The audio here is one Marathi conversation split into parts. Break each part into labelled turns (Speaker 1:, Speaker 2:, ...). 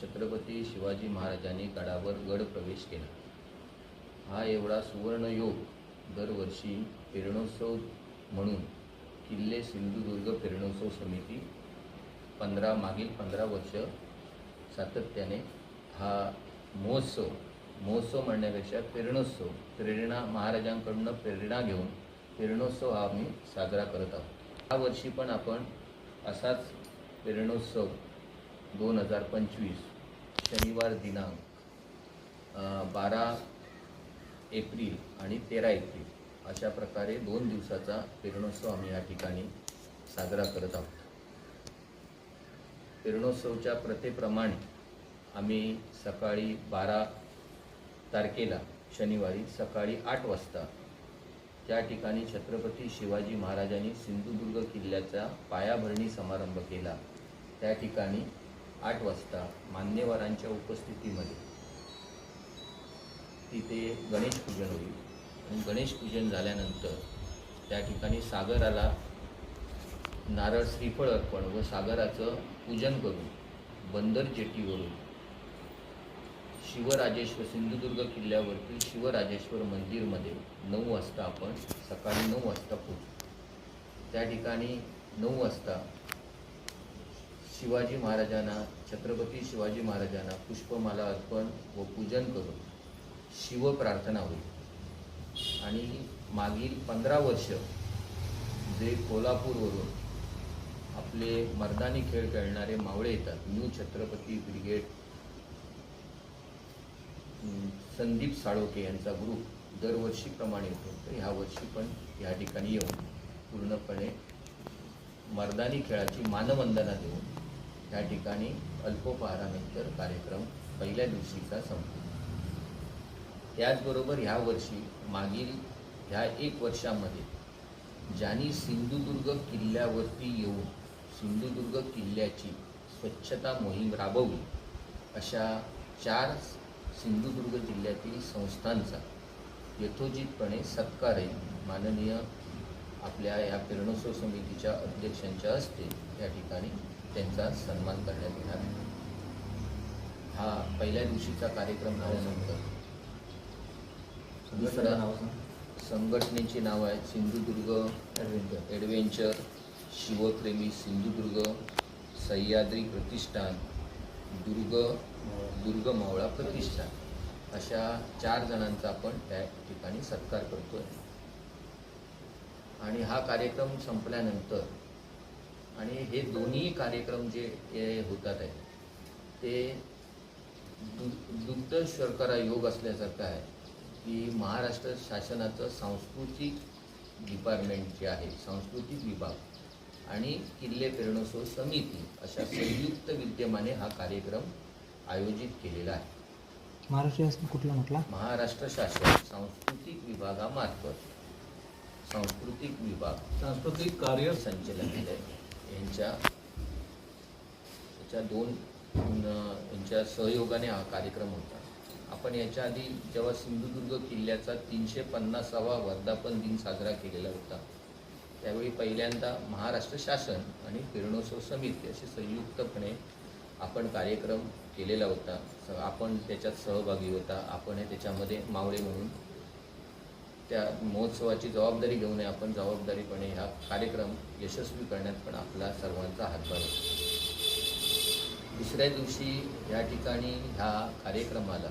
Speaker 1: छत्रपती शिवाजी महाराजांनी गडावर गड प्रवेश केला. हा एवढा सुवर्णयोग दरवर्षी पेरणोत्सव म्हणून किल्ले सिंधुदुर्ग पेरणोत्सव समिती पंधरा मागील पंधरा वर्ष सातत्याने हा महोत्सव महोत्सव म्हणण्यापेक्षा प्रेरणोत्सव प्रेरणा महाराजांकडून प्रेरणा घेऊन प्रेरणोत्सव हा आम्ही साजरा करत आहोत. या वर्षी पण आपण असाच प्रेरणोत्सव दोन हजार पंचवीस शनिवार दिनांक बारा एप्रिल आणि तेरा एप्रिल. अशा प्रकारे दोन दिवसाचा किरणोत्सव आम्ही या ठिकाणी साजरा करत आहोत. किरणोत्सवच्या प्रथेप्रमाणे आम्ही सकाळी बारा तारखेला शनिवारी सकाळी आठ वाजता त्या ठिकाणी छत्रपती शिवाजी महाराजांनी सिंधुदुर्ग किल्ल्याचा पायाभरणी समारंभ केला. त्या ठिकाणी आठ वाजता मान्यवरांच्या उपस्थितीमध्ये. तिथे गणेश पूजन होईल. आणि गणेश पूजन झाल्यानंतर त्या ठिकाणी सागराला नारळ श्रीफळ अर्पण व सागराचं पूजन करून बंदर जेटीवरून शिवराजेश्वर सिंधुदुर्ग किल्ल्यावरती शिवराजेश्वर मंदिरमध्ये नऊ वाजता आपण सकाळी नऊ वाजता पोहोचू. त्या ठिकाणी नऊ वाजता शिवाजी महाराजांना छत्रपती शिवाजी महाराजांना पुष्पमाला अर्पण व पूजन करून शिवप्रार्थना होईल. आणि मागील पंधरा वर्ष जे कोल्हापूरवरून आपले मर्दानी खेळ खेळणारे मावळे येतात न्यू छत्रपती ब्रिगेड संदीप साळोके यांचा ग्रुप दरवर्षीप्रमाणे येतो. तर ह्या वर्षी पण या ठिकाणी येऊन पूर्णपणे मर्दानी खेळाची मानवंदना देऊन त्या ठिकाणी अल्पोपहारानंतर कार्यक्रम पहिल्या दिवशीचा संपतो. त्याचबरोबर ह्या वर्षी मागील ह्या एक वर्षामध्ये ज्यांनी सिंधुदुर्ग किल्ल्यावरती येऊन सिंधुदुर्ग किल्ल्याची स्वच्छता मोहीम राबवली अशा चार सिंधुदुर्ग जिल्ह्यातील संस्थांचा यथोचितपणे सत्कारही माननीय आपल्या या किरणोत्सव समितीच्या अध्यक्षांच्या हस्ते या ठिकाणी त्यांचा सन्मान करण्यात येणार आहे. हा पहिल्या दिवशीचा कार्यक्रम झाल्यानंतर. दुसरा संघटनेची नाव आहेत सिंधुदुर्ग ॲडव्हेंचर ॲडव्हेंचर शिवप्रेमी सिंधुदुर्ग सह्याद्री प्रतिष्ठान दुर्ग दुर्ग मावळा प्रतिष्ठान. अशा चार जणांचा आपण त्या ठिकाणी सत्कार करतोय. आणि हा कार्यक्रम संपल्यानंतर आणि हे दोन्ही कार्यक्रम जे होतात आहेत ते दु दुग्ध शर्करा योग असल्यासारखं आहे की महाराष्ट्र शासनाचं सांस्कृतिक डिपार्टमेंट जे आहे सांस्कृतिक विभाग आणि किल्ले पेरणोत्सव समिती अशा संयुक्त विद्यमाने हा कार्यक्रम आयोजित केलेला आहे.
Speaker 2: महाराष्ट्र शासन कुठला म्हटला?
Speaker 1: महाराष्ट्र शासन सांस्कृतिक विभागामार्फत सांस्कृतिक विभाग
Speaker 3: सांस्कृतिक कार्य
Speaker 1: संचालनालय यांच्या याच्या दोन यांच्या सहयोगाने हा कार्यक्रम होता. आपण याच्या आधी जेव्हा सिंधुदुर्ग किल्ल्याचा तीनशे पन्नासावा वर्धापन दिन साजरा केलेला होता त्यावेळी पहिल्यांदा महाराष्ट्र शासन आणि किरणोत्सव समिती असे संयुक्तपणे आपण कार्यक्रम केलेला होता. स- आपण त्याच्यात सहभागी होता. आपण हे त्याच्यामध्ये मावळे म्हणून त्या महोत्सवाची जबाबदारी घेऊन आपण जबाबदारीपणे हा कार्यक्रम यशस्वी करण्यात पण आपला सर्वांचा हातभार होता. दुसऱ्या दिवशी या ठिकाणी ह्या कार्यक्रमाला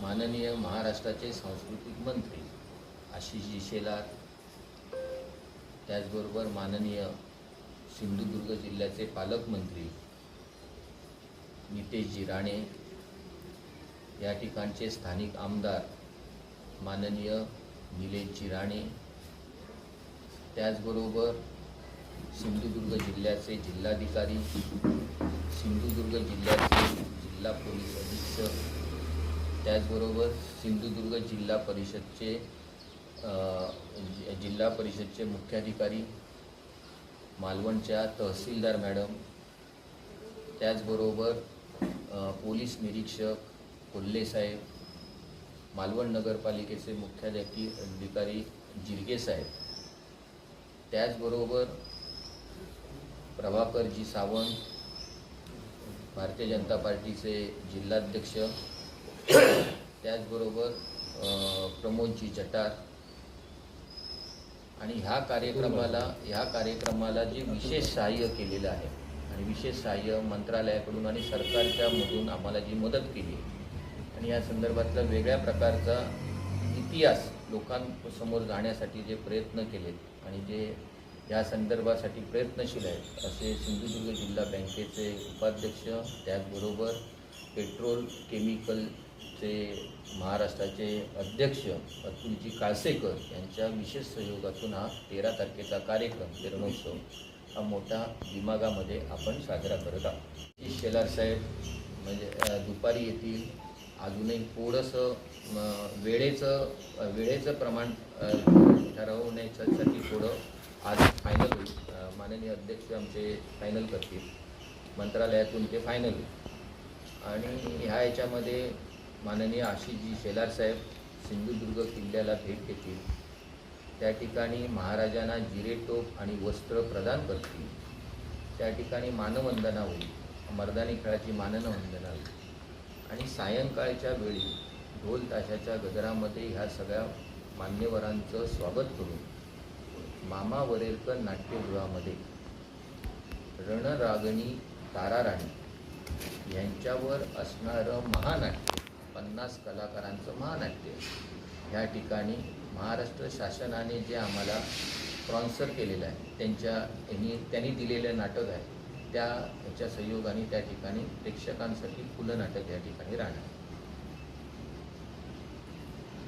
Speaker 1: माननीय महाराष्ट्राचे सांस्कृतिक मंत्री आशिषजी शेलार त्याचबरोबर माननीय सिंधुदुर्ग जिल्ह्याचे पालकमंत्री नितेशजी राणे या ठिकाणचे स्थानिक आमदार माननीय निलेशजी राणे त्याचबरोबर सिंधुदुर्ग जिल्ह्याचे जिल्हाधिकारी सिंधुदुर्ग जिल्ह्याचे जिल्हा पोलीस अधीक्षक त्याचबरोबर सिंधुदुर्ग जिल्हा परिषदचे जिल्हा परिषदचे मुख्याधिकारी मालवणच्या तहसीलदार मॅडम त्याचबरोबर पोलीस निरीक्षक कोल्हे साहेब मालवण नगरपालिकेचे मुख्याधिकारी अधिकारी जिरगे साहेब. त्याचबरोबर प्रभाकरजी सावंत भारतीय जनता पार्टीचे जिल्हाध्यक्ष त्याचबरोबर प्रमोदजी जटार. आणि ह्या कार्यक्रमाला ह्या कार्यक्रमाला जे विशेष सहाय्य केलेलं आहे आणि विशेष सहाय्य मंत्रालयाकडून आणि सरकारच्या मधून आम्हाला जी मदत केली आणि या संदर्भातला वेगळ्या प्रकारचा इतिहास लोकांसमोर जाण्यासाठी जे प्रयत्न केलेत आणि जे या संदर्भासाठी प्रयत्नशील आहेत असे सिंधुदुर्ग जिल्हा बँकेचे उपाध्यक्ष त्याचबरोबर पेट्रोल केमिकलचे महाराष्ट्राचे अध्यक्ष अतुलजी काळसेकर यांच्या विशेष सहयोगातून हा तेरा तारखेचा कार्यक्रम किरणोत्सव हा मोठा दिमागामध्ये आपण साजरा करत आहोत. शेलार साहेब म्हणजे दुपारी येतील अजूनही थोडंसं वेळेचं वेळेचं प्रमाण अ, ठरवण्यासाठी थोडं आज फायनल होईल. माननीय अध्यक्ष आमचे फायनल करतील. मंत्रालयातून ते फायनल होईल. आणि ह्या याच्यामध्ये माननीय आशिषजी शेलार साहेब सिंधुदुर्ग किल्ल्याला भेट देतील. त्या ठिकाणी महाराजांना जिरेटोप आणि वस्त्र प्रदान करतील. त्या ठिकाणी मानवंदना होईल. मर्दानी खेळाची मानवंदना होईल. आणि सायंकाळच्या वेळी ढोल ताशाच्या गजरामध्ये ह्या सगळ्या मान्यवरांचं स्वागत करून मामा वरेरकर नाट्यगृहामध्ये रणरागणी ताराराणी यांच्यावर असणारं महानाट्य पन्नास कलाकारांचं महानाट्य ह्या ठिकाणी महाराष्ट्र शासनाने जे आम्हाला स्पॉन्सर केलेलं आहे त्यांच्या यांनी त्यांनी दिलेलं नाटक आहे त्या ह्याच्या सहयोगाने त्या ठिकाणी प्रेक्षकांसाठी खुलं नाटक या ठिकाणी राहणार.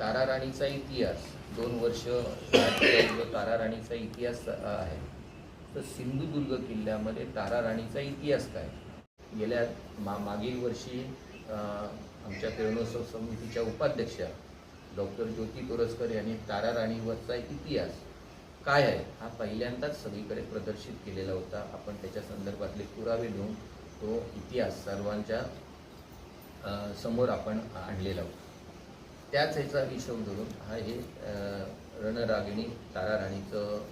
Speaker 1: ताराराणीचा इतिहास. दोन वर्ष नाट्य ताराराणीचा इतिहास आहे. तर सिंधुदुर्ग किल्ल्यामध्ये ताराराणीचा इतिहास काय? गेल्या मा मागील वर्षी आमच्या किरणोत्सव समितीच्या उपाध्यक्षा डॉक्टर ज्योती तोरसकर यांनी ताराराणीवरचा इतिहास काय आहे? हा पहिल्यांदाच सगळीकडे प्रदर्शित केलेला होता. आपण त्याच्या संदर्भातले पुरावे घेऊन तो इतिहास सर्वांच्या समोर आपण आणलेला होता. त्याच ह्याचा हिशोब धरून हा हे रणरागिणी ताराराणीचं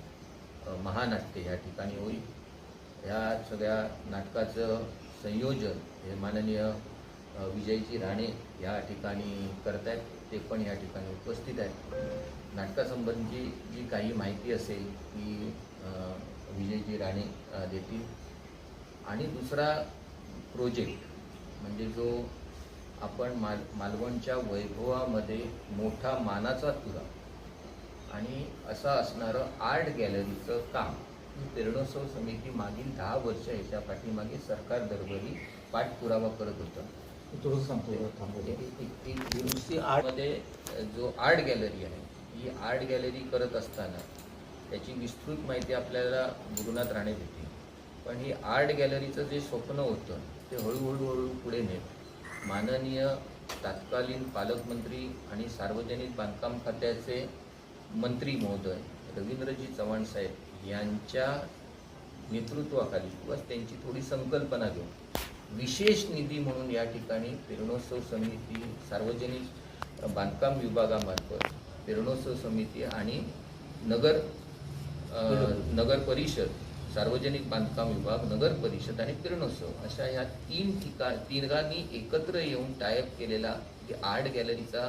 Speaker 1: अ, महानाट्य ह्या ठिकाणी होईल. ह्या सगळ्या नाटकाचं संयोजन हे माननीय विजयची राणे या ठिकाणी करत आहेत ते पण या ठिकाणी उपस्थित आहेत. नाटकासंबंधी जी काही माहिती असेल ती विजयची राणे देतील. आणि दुसरा प्रोजेक्ट म्हणजे जो आपण माल मालवणच्या वैभवामध्ये मोठा मानाचा तुरा आणि असं असणारं आर्ट गॅलरीचं काम. ही किरणोत्सव समिती मागील दहा वर्ष याच्या पाठीमागे सरकार दरबारी पाठपुरावा करत होतं.
Speaker 2: सांगतो
Speaker 1: आर्टमध्ये जो आर्ट गॅलरी आहे ही आर्ट गॅलरी करत असताना त्याची विस्तृत माहिती आपल्याला गुरुनाथ राणे देतील. पण ही आर्ट गॅलरीचं जे स्वप्न होतं ते हळूहळू हळू पुढे नेत माननीय तत्कालीन पालकमंत्री आणि सार्वजनिक बांधकाम खात्याचे मंत्री महोदय रवींद्रजी चव्हाण साहेब यांच्या नेतृत्वाखाली किंवा त्यांची थोडी संकल्पना घेऊन विशेष निधी म्हणून या ठिकाणी पेरणोत्सव समिती सार्वजनिक बांधकाम विभागामार्फत पेरणोत्सव समिती आणि नगर अ, नगर परिषद सार्वजनिक बांधकाम विभाग नगर परिषद आणि किरणोत्सव अशा या तीन ठिकाण तिघांनी एकत्र येऊन टायअप केलेला की आर्ट गॅलरीचा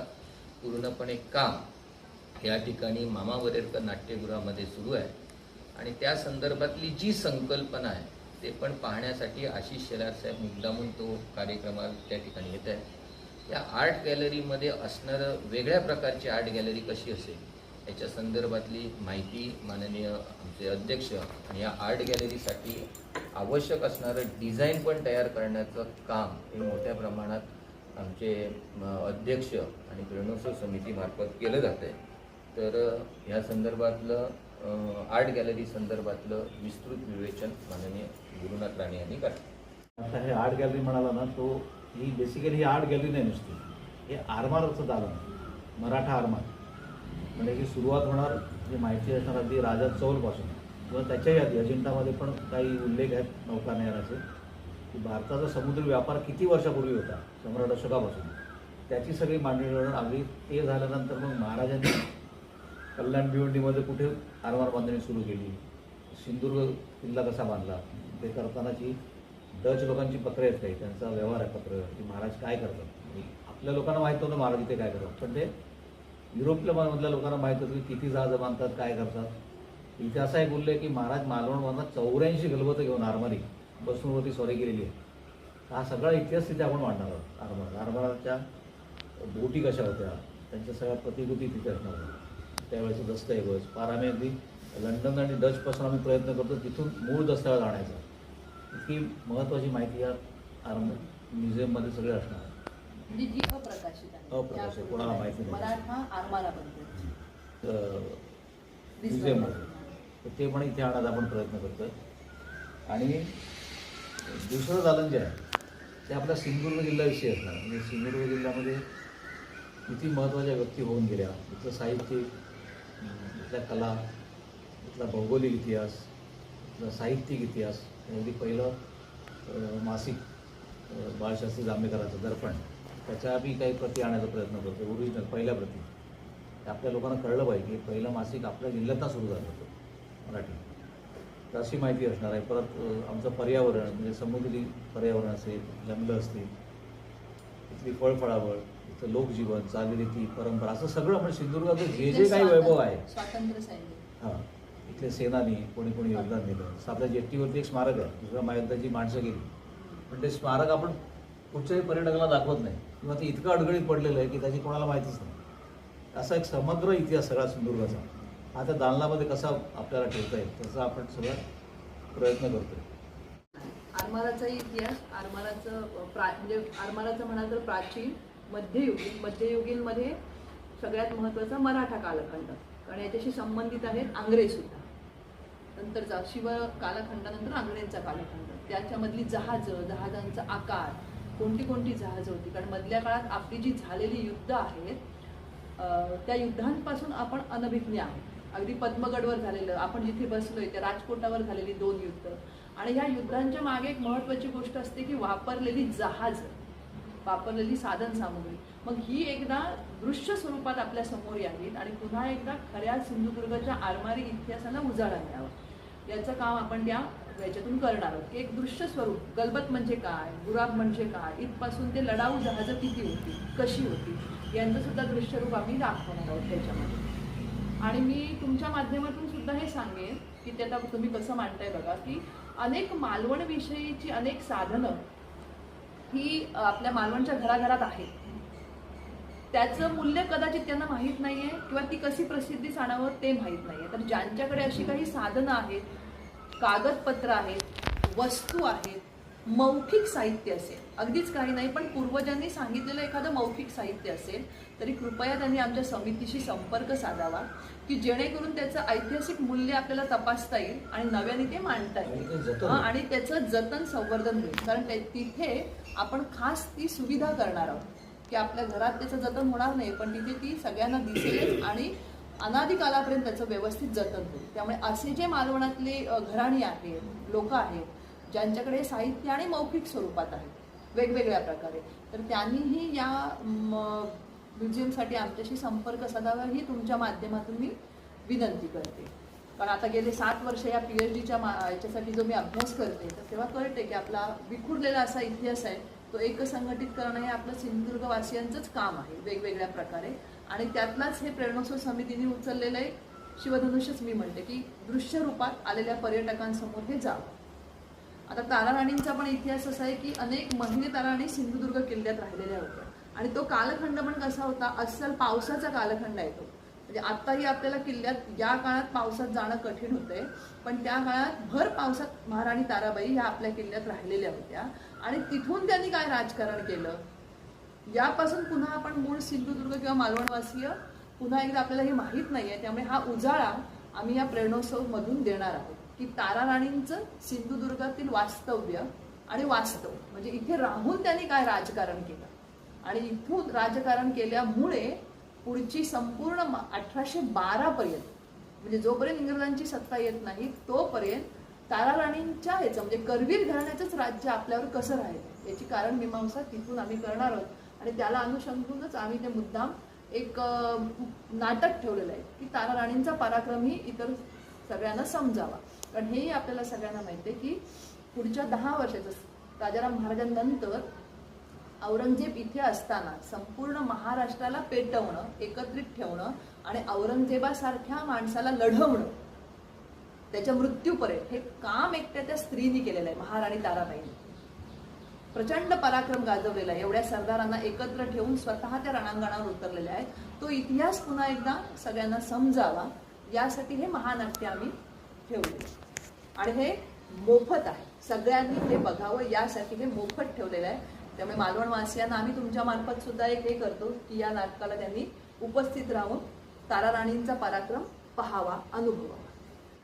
Speaker 1: पूर्णपणे काम या ठिकाणी मामा वरेरकर नाट्यगृहामध्ये सुरू आहे. आणि त्या संदर्भातली जी संकल्पना आहे ते पण पाहण्यासाठी आशिष शेलार साहेब मुद्दामून तो कार्यक्रमाला त्या ठिकाणी येत आहे या आर्ट गॅलरीमध्ये असणारं वेगळ्या प्रकारची आर्ट गॅलरी कशी असेल? याच्या संदर्भातली माहिती माननीय आमचे अध्यक्ष आणि या आर्ट गॅलरीसाठी आवश्यक असणारं डिझाईन पण तयार करण्याचं काम हे मोठ्या प्रमाणात आमचे अध्यक्ष आणि प्रेणोत्सव समितीमार्फत केलं जातं आहे तर ह्या संदर्भातलं आर्ट गॅलरी संदर्भातलं विस्तृत विवेचन माननीय गुरुनाथ राणे यांनी करावं
Speaker 3: आता हे आर्ट गॅलरी म्हणाला ना तो ही बेसिकली ही आर्ट गॅलरी नाही नुसती. हे आरमारचं दालन मराठा आरमार म्हणजे ही सुरुवात होणार जी माहिती असणार अगदी राजा चौलपासून. किंवा त्याच्याही आधी अजिंठामध्ये पण काही उल्लेख आहेत नौकानयनाचे. की भारताचा समुद्र व्यापार किती वर्षापूर्वी होता? सम्राट अशोकापासून. त्याची सगळी मांडणी करणं अगदी ते झाल्यानंतर मग महाराजांनी कल्याण भिवंडीमध्ये कुठे आरमार बांधणी सुरू केली? सिंधुदुर्ग किल्ला कसा बांधला? ते करतानाची डच लोकांची पत्र आहेत काही त्यांचा व्यवहार आहे पत्र. की महाराज काय करतात? म्हणजे आपल्या लोकांना माहीत होतं महाराज इथे काय करतात. पण ते युरोपल्या मधल्या लोकांना माहीत होतं की किती जहाजं बांधतात काय करतात. इथे असा एक उल्लेख की महाराज मालवणमधनं चौऱ्याऐंशी गलबतं घेऊन आरमारी. बसूनवरती सॉरी केलेली आहे. हा सगळा इतिहास तिथे आपण मांडणार आहोत आरमार. आरमाराच्या बोटी कशा होत्या त्यांच्या सगळ्या प्रतिकृती तिथे असणार होत्या त्यावेळेचे दस्तऐवज फार आम्ही अगदी लंडन आणि डचपासून आम्ही प्रयत्न करतो तिथून मूळ दस्तऐवज आणायचा. इतकी महत्त्वाची माहिती या आरम म्युझियममध्ये सगळे असणार आहे.
Speaker 4: अप्रकाशित आहे.
Speaker 3: कोणाला माहिती नाही. म्युझियममध्ये तर ते पण इथे आणायचा आपण प्रयत्न करतोय. आणि दुसरं दालन जे आहे ते आपल्या सिंधुदुर्ग जिल्ह्याविषयी असणार. म्हणजे सिंधुदुर्ग जिल्ह्यामध्ये किती महत्त्वाच्या व्यक्ती होऊन गेल्या. इथलं साहित्य इथल्या कला इथला भौगोलिक इतिहास इथला साहित्यिक इतिहास. अगदी पहिलं मासिक बाळशास्त्री जांभेकरांचं दर्पण त्याच्या आम्ही काही प्रती आणायचा प्रयत्न करतो ओरिजिनल पहिल्या प्रती. ते आपल्या लोकांना कळलं पाहिजे की पहिलं मासिक आपल्या जिल्ह्यातनं सुरू झालं होतं मराठी. तर अशी माहिती असणार आहे. परत आमचं पर्यावरण म्हणजे समुद्री पर्यावरण असेल जंगलं असतील इथली फळफळावळ इथं लोकजीवन चालीरीती परंपरा असं सगळं म्हणजे सिंधुदुर्गाचं जे जे काही वैभव आहे.
Speaker 4: स्वातंत्र्य
Speaker 3: हां इथले सेनानी कोणी कोणी योगदान दिलं. आपल्या जेट्टीवरती एक स्मारक आहे. दुसऱ्या महायुद्धाची माणसं गेली. पण ते स्मारक आपण कुठच्याही पर्यटकाला दाखवत नाही. किंवा ते इतकं अडगळीत पडलेलं आहे की त्याची कोणाला माहितीच नाही. असा एक समग्र इतिहास सगळा सिंधुदुर्गाचा हा त्या दालनामध्ये कसा आपल्याला ठेवता येईल त्याचा आपण सगळा प्रयत्न करतोय.
Speaker 4: आरमाराचा इतिहास आरमाराचं प्रा म्हणजे आरमाराचं म्हणाल तर प्राचीन मध्ययुगीन मध्ययुगीनमध्ये सगळ्यात महत्त्वाचा मराठा कालखंड. कारण याच्याशी संबंधित आहेत आंग्रेसुद्धा नंतरचा शिव कालखंडानंतर आंग्रेंचा कालखंड. त्याच्यामधली जहाजं जहाजांचा आकार कोणती कोणती जहाजं होती? कारण मधल्या काळात आपली जी झालेली युद्ध आहेत त्या युद्धांपासून आपण अनभिज्ञ आहोत. अगदी पद्मगडवर झालेलं आपण जिथे बसलोय त्या राजकोटावर झालेली दोन युद्ध. आणि ह्या युद्धांच्या मागे एक महत्त्वाची गोष्ट असते की वापरलेली जहाज वापरलेली साधन सामुग्री मग ही एकदा दृश्य स्वरूपात आपल्यासमोर यावीत आणि पुन्हा एकदा खऱ्या सिंधुदुर्गच्या आरमारी इतिहासाला उजाळा मिळावा याचं काम आपण त्या याच्यातून करणार आहोत. की एक दृश्य स्वरूप गलबत म्हणजे काय गुराब म्हणजे काय इथपासून ते लढाऊ जहाजं किती होती कशी होती यांचं सुद्धा दृश्यरूप आम्ही दाखवणार आहोत त्याच्यामध्ये. आणि मी तुमच्या माध्यमातून सुद्धा हे सांगेन की ते आता तुम्ही कसं मांडताय बघा की अनेक मालवण विषयीची अनेक साधनं ही आपल्या मालवणच्या घराघरात आहेत. त्याचं मूल्य कदाचित त्यांना माहीत नाही आहे किंवा ती कशी प्रसिद्धीस आणावं ते माहीत नाही आहे तर ज्यांच्याकडे अशी काही साधनं आहेत कागदपत्र आहेत वस्तू आहेत मौखिक साहित्य असेल. अगदीच काही नाही पण पूर्वजांनी सांगितलेलं एखादं मौखिक साहित्य असेल तरी कृपया त्यांनी आमच्या समितीशी संपर्क साधावा की जेणेकरून त्याचं ऐतिहासिक मूल्य आपल्याला तपासता येईल आणि नव्याने ते मांडता येईल. आणि त्याचं जतन संवर्धन होईल. कारण तिथे आपण खास ती सुविधा करणार आहोत की आपल्या घरात त्याचं जतन होणार नाही पण तिथे ती सगळ्यांना दिसेल आणि अनादी कालापर्यंत त्याचं व्यवस्थित जतन होईल. त्यामुळे असे जे मालवणातले घराणी आहेत लोक आहेत ज्यांच्याकडे साहित्य आणि मौखिक स्वरूपात आहेत वेगवेगळ्या प्रकारे तर त्यांनीही या म, म्युझियमसाठी आमच्याशी संपर्क साधावा ही तुमच्या माध्यमातून मी विनंती करते. कारण आता गेले सात वर्ष या पी एच डीच्या याच्यासाठी जो मी अभ्यास करते तर तेव्हा कळते की आपला विखुरलेला असा इतिहास आहे तो एकसंघटित करणं हे आपलं सिंधुदुर्गवासियांचंच काम आहे वेगवेगळ्या प्रकारे. आणि त्यातलाच हे प्रेरणोत्सव समितीने उचललेलं आहे. शिवधनुष्यच मी म्हणते की दृश्य रूपात आलेल्या पर्यटकांसमोर हे जावं. आता ताराराणींचा पण इतिहास असा आहे की अनेक महिने ताराराणी सिंधुदुर्ग किल्ल्यात राहिलेल्या होत्या. आणि तो कालखंड पण कसा होता? अस्सल पावसाचा कालखंड आहे तो. म्हणजे आत्ताही आपल्याला किल्ल्यात या काळात पावसात जाणं कठीण होतंय. पण त्या काळात भर पावसात महाराणी ताराबाई ह्या आपल्या किल्ल्यात राहिलेल्या होत्या. आणि तिथून त्यांनी काय राजकारण केलं? यापासून पुन्हा आपण मूळ सिंधुदुर्ग किंवा मालवणवासीय पुन्हा एकदा आपल्याला हे माहीत नाही आहे त्यामुळे हा उजाळा आम्ही या प्रेरणोत्सवमधून देणार आहोत. की तारा राणींचं सिंधुदुर्गातील वास्तव्य आणि वास्तव. म्हणजे इथे राहून त्यांनी काय राजकारण केलं? आणि इथून राजकारण केल्यामुळे पुढची संपूर्ण अठराशे बारापर्यंत म्हणजे जोपर्यंत इंग्रजांची सत्ता येत नाही तोपर्यंत तारा राणींच्या ह्याचं म्हणजे करवीर घराण्याचंच राज्य आपल्यावर कसं राहील? याची कारण मीमांसा तिथून आम्ही करणार आहोत. आणि त्याला अनुषंगूनच आम्ही ते मुद्दाम एक नाटक ठेवलेलं आहे की तारा राणींचा पराक्रम ही इतर सगळ्यांना समजावा. कारण हेही आपल्याला सगळ्यांना माहिती आहे की पुढच्या दहा वर्षाचं राजाराम महाराजांनंतर औरंगजेब इथे असताना संपूर्ण महाराष्ट्राला पेटवणं एकत्रित ठेवणं आणि औरंगजेबासारख्या माणसाला लढवणं त्याच्या मृत्यूपर्यंत हे काम एकट्या त्या स्त्रीनी केलेलं आहे महाराणी ताराबाईंनी. प्रचंड पराक्रम गाजवलेला आहे. एवढ्या सरदारांना एकत्र ठेवून स्वतः त्या रणांगणावर उतरलेल्या आहेत. तो इतिहास पुन्हा एकदा सगळ्यांना समजावा. यासाठी हे महानाट्य आम्ही ठेवले. आणि हे मोफत आहे. सगळ्यांनी हे बघावं. यासाठी हे मोफत ठेवलेलं आहे. त्यामुळे मालवण वासियांना आम्ही तुमच्या मार्फत सुद्धा एक हे करतो की या नाटकाला त्यांनी उपस्थित राहून तारा राणींचा पराक्रम पहावा अनुभवा